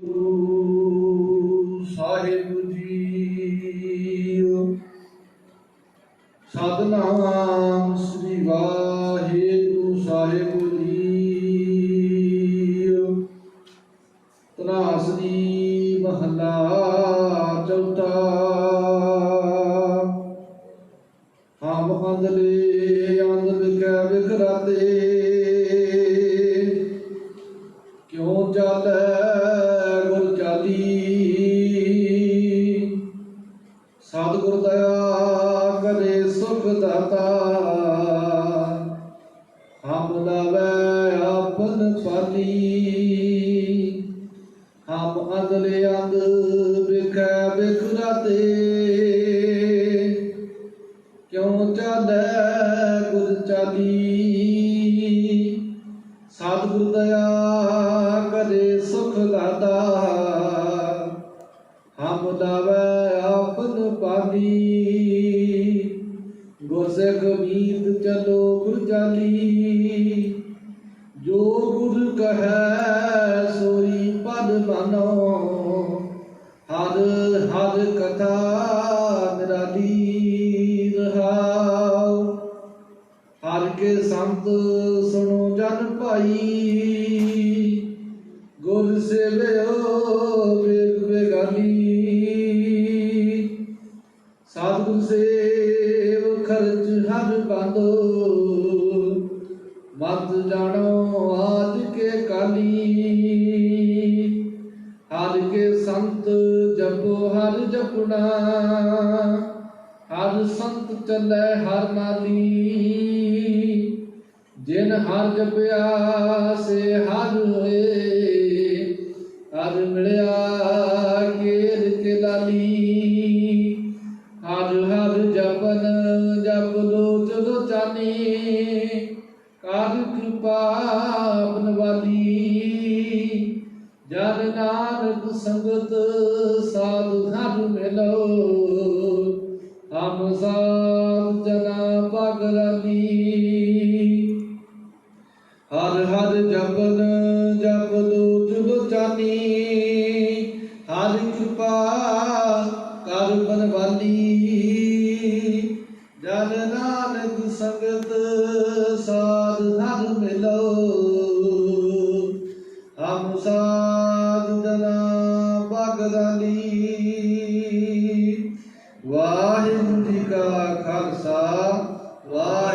ਗੁਰੂ ਸਾਹਿਬ ਜੀ ਸਤਨਾਮ ਸ੍ਰੀ ਵਾਹਿਗੁਰੂ ਸਾਹਿਬ ਜੀ ਤਨਾਸਰੀ ਮਹਲਾ ਚੌਥਾ। ਹਮ ਅੰਦਲੇ ਅੰਦ ਵਿਖੈ ਵਿਖਰਾਤੇ। ਕਿਉਂ ਚਾਲੈ ਸਤਿਗੁਰ ਦਇਆ ਕਰੇ ਸੁਖ ਦਾਤਾ। ਹਮ ਲਾਵੈ ਆਪਨ ਪਾਲੀ। ਹਮ ਅੰਦਲੇ ਅੰਗ ਵਿਖੈ ਵਿਖਰਾਤੇ ਕਿਉ ਚਾਲੈ ਗੁਰ ਚਾਲੀ? ਸਤਿਗੁਰ ਦਇਆ ਕਰੇ ਸੁਖ ਦਾਤਾ ਹਮ ਲਾਵੈ ਆਪਨ ਪਾਲੀ ਗੁਰ ਚਲੋ ਗੁਰ ਚਾਲੀ ਜੋ ਗੁਰ ਕਹੈ ਸੋਈ ਪਦ ਮਾਨੋ। ਹਰ ਹਰ ਕਥਾ ਨਿਰਾਲੀ ਰਹਾਉ। ਹਰ ਕੇ ਸੰਤ ਸੁਣੋ ਜਨ ਭਾਈ। ਗੁਰ ਸੇਵਿਓ ਸਤਿਗੁਰ ਸੇਵ ਖਰਚ ਹਰ ਬੰਦੋ। ਮਤ ਜਾਣੋ ਆਜ ਕੇ ਕਾਲੀ। ਹਰ ਕੇ ਸੰਤ ਜਪੋ, ਹਰ ਜਪਣਾ। ਹਰ ਸੰਤ ਚੱਲੇ ਹਰ ਨਾਲੀ। ਜਿਨ ਹਰ ਜਪਿਆ, ਸੇ ਹਰ ਹੋਏ। ਹਰ ਮਿਲਿਆ ਹਰ ਹਰ ਜਪਨ, ਜਪ ਲੋ ਚਲੋ ਚਾਨੀ। ਕਰ ਕਿਰਪਾ ਆਪਨ ਵਾਲੀ। ਜਨ ਨਾਨਕ ਸੰਗਤ ਸਾਧੂ ਹਰ ਮਿਲੋ। ਹਮ ਸਾਧ ਜਨਾ ਬਗਰਾਨੀ ਹਰ ਹਰ ਜਪਨ, ਜਪ ਲੋ ਜੁਗ ਚਾਨੀ। ਹਰ ਕਿਰਪਾ ਕਰ ਬਨਵਾਲੀ ਸੰਗਤ ਸਾਧ ਨਗ ਮਿਲੋ। ਹਮ ਸਾਧ ਜਨਾ ਭਗਦਾਨੀ ਵਾਹਿਗੁਰੂ ਜੀ ਕਾ ਖਾਲਸਾ ਵਾਹਿਗੁਰੂ